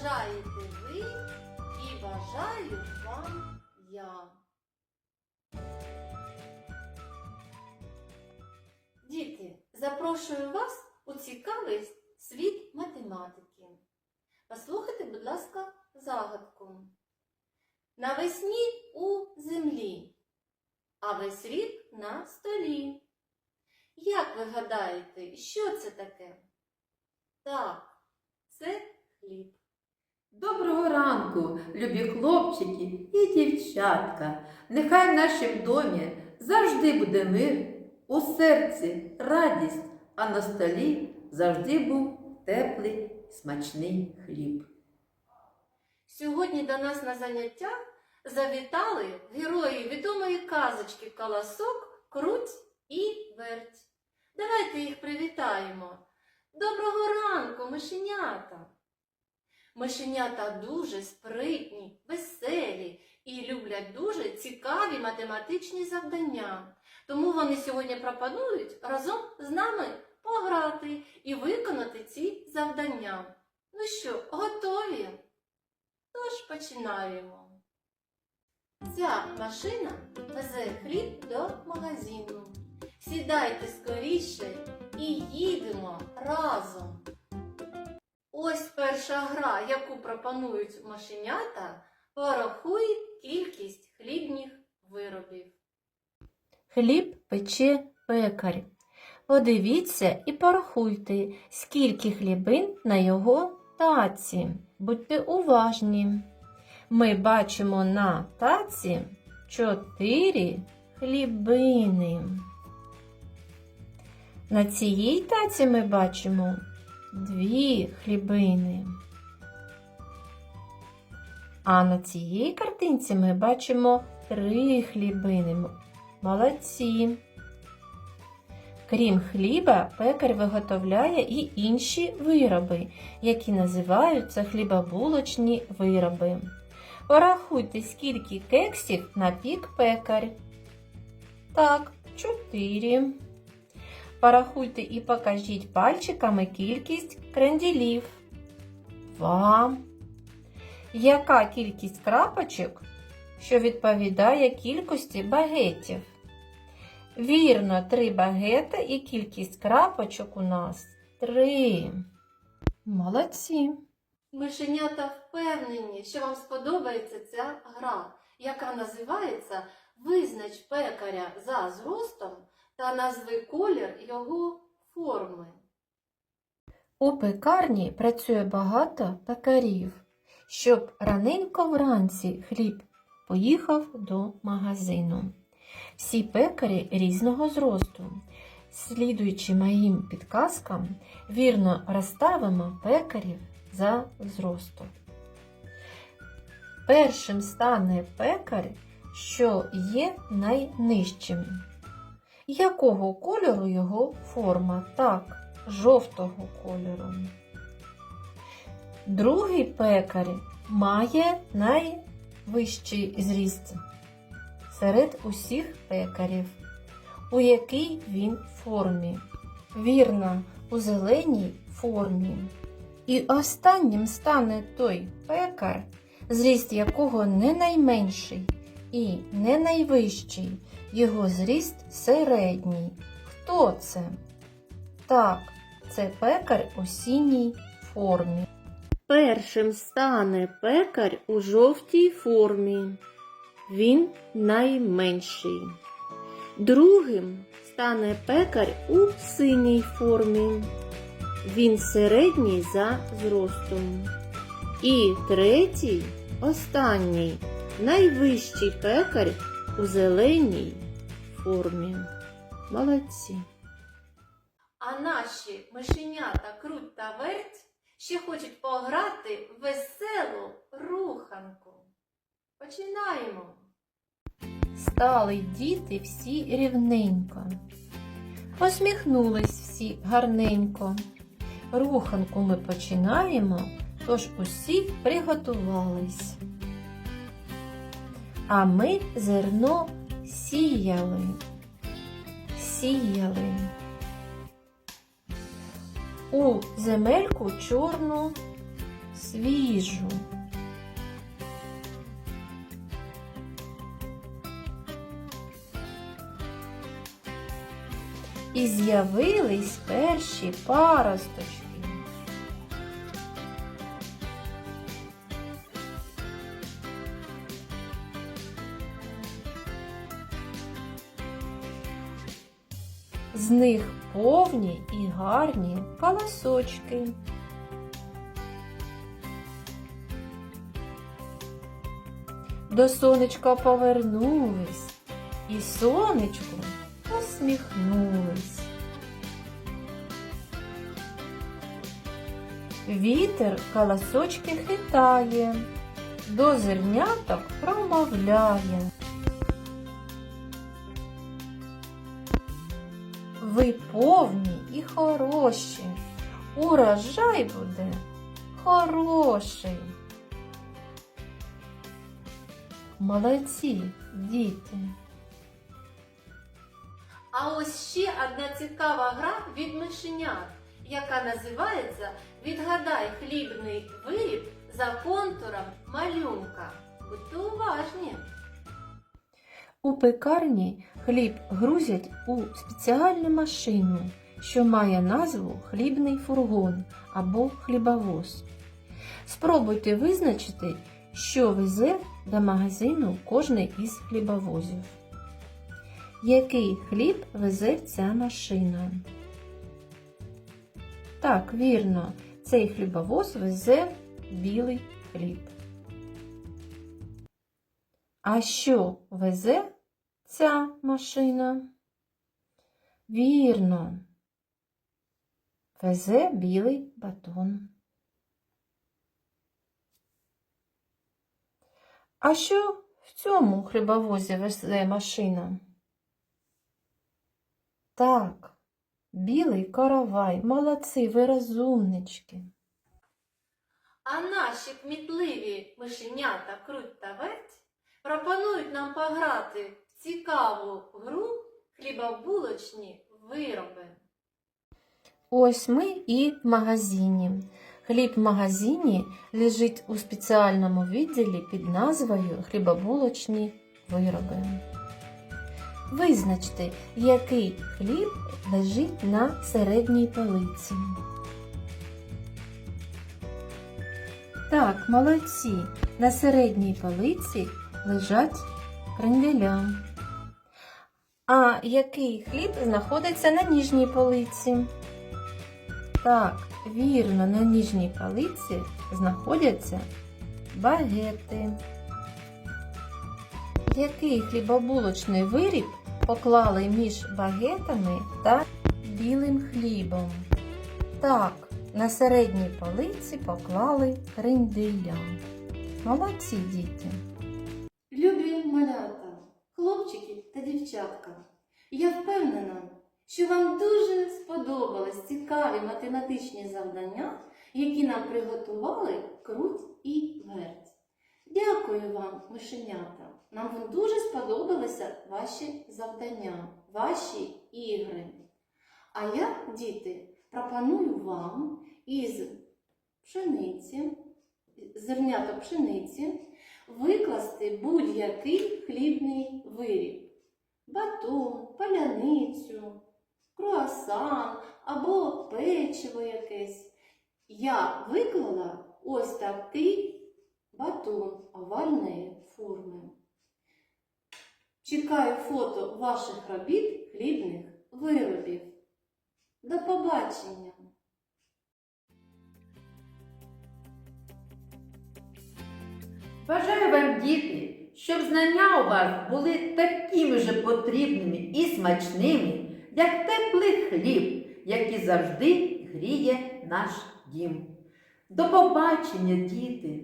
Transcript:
бажаєте ви і бажаю вам я. Діти, запрошую вас у цікавий світ математики. Послухайте, будь ласка, загадку. Навесні у землі, а весь світ на столі. Як ви гадаєте, що це таке? Так, це хліб. Доброго ранку, любі хлопчики і дівчатка. Нехай в нашім домі завжди буде мир, у серці радість, а на столі завжди був теплий смачний хліб. Сьогодні до нас на заняття завітали герої відомої казочки Колосок, Круть і Верть. Давайте їх привітаємо. Доброго ранку, мишенята! Мишенята дуже спритні, веселі і люблять дуже цікаві математичні завдання. Тому вони сьогодні пропонують разом з нами пограти і виконати ці завдання. Ну що, готові? Тож починаємо. Ця машина везе хліб до магазину. Сідайте скоріше і їдемо разом. Ось перша гра, яку пропонують машенята, порахуй кількість хлібних виробів. Хліб пече пекар. Подивіться і порахуйте, скільки хлібин на його таці. Будьте уважні. Ми бачимо на таці чотири хлібини. На цій таці ми бачимо дві хлібини. А на цій картинці ми бачимо три хлібини. Молодці. Крім хліба, пекар виготовляє і інші вироби, які називаються хлібобулочні вироби. Порахуйте, скільки кексів напік пекар. Так, чотири. Порахуйте і покажіть пальчиками кількість кренділів. Два. Яка кількість крапочок, що відповідає кількості багетів? Вірно, три багета і кількість крапочок у нас три. Молодці. Мишенята впевнені, що вам сподобається ця гра, яка називається Визнач пекаря за зростом та назви колір його форми. У пекарні працює багато пекарів. Щоб раненько вранці хліб поїхав до магазину. Всі пекарі різного зросту. Слідуючи моїм підказкам, вірно розставимо пекарів за зростом. Першим стане пекар, що є найнижчим. Якого кольору його форма? Так, жовтого кольору. Другий пекар має найвищий зріст серед усіх пекарів. У якій він формі? Вірно, у зеленій формі. І останнім стане той пекар, зріст якого не найменший і не найвищий, його зріст середній. Хто це? Так, це пекар у синій формі. Першим стане пекар у жовтій формі. Він найменший. Другим стане пекар у синій формі. Він середній за зростом. І третій, останній, найвищий пекар у зеленій формі. Молодці. А наші мишенята Круть та Верть ще хочуть пограти в веселу руханку. Починаємо. Стали діти всі рівненько. Посміхнулись всі гарненько. Руханку ми починаємо, тож усі приготувались а ми зерно сіяли, сіяли. У земельку чорну свіжу. І з'явились перші паросточки. З них повні і гарні колосочки. До сонечка повернулись, і сонечку посміхнулись. Вітер колосочки хитає, до зерняток промовляє. Ви повні і хороші, урожай буде хороший. Молодці, діти. А ось ще одна цікава гра від мишенят, яка називається Відгадай хлібний виріб за контуром малюнка. Будьте уважні! У пекарні хліб грузять у спеціальну машину, що має назву хлібний фургон або хлібовоз. Спробуйте визначити, що везе до магазину кожний із хлібовозів. Який хліб везе ця машина? Так, вірно, цей хлібовоз везе білий хліб. А що везе ця машина? Вірно. Везе білий батон. А що в цьому хлібовозі везе машина? Так, білий каравай. Молодці, ви розумнички. А наші кмітливі мишенята Круть та Верть пропонують нам пограти в цікаву гру хлібобулочні вироби. Ось ми і в магазині. Хліб в магазині лежить у спеціальному відділі під назвою хлібобулочні вироби. Визначте, який хліб лежить на середній полиці. Так, молодці. На середній полиці лежать кренделя. А який хліб знаходиться на ніжній полиці? Так, вірно, на ніжній полиці знаходяться багети. Який хлібобулочний виріб поклали між багетами та білим хлібом? Так, на середній полиці поклали кренделя. Молодці діти! Любі малята, хлопчики та я впевнена, що вам дуже сподобались цікаві математичні завдання, які нам приготували Круть і Верть. Дякую вам, мишенята. Нам дуже сподобалися ваші завдання, ваші ігри. А я, діти, пропоную вам із пшениці, зернята пшениці викласти будь-який хлібний виріб. Батон, паляницю, круасан або печиво якесь. Я виклала ось такий батон овальної форми. Чекаю фото ваших робіт хлібних виробів. До побачення! Бажаю вам, діти, щоб знання у вас були такими же потрібними і смачними, як теплий хліб, який завжди гріє наш дім. До побачення, діти!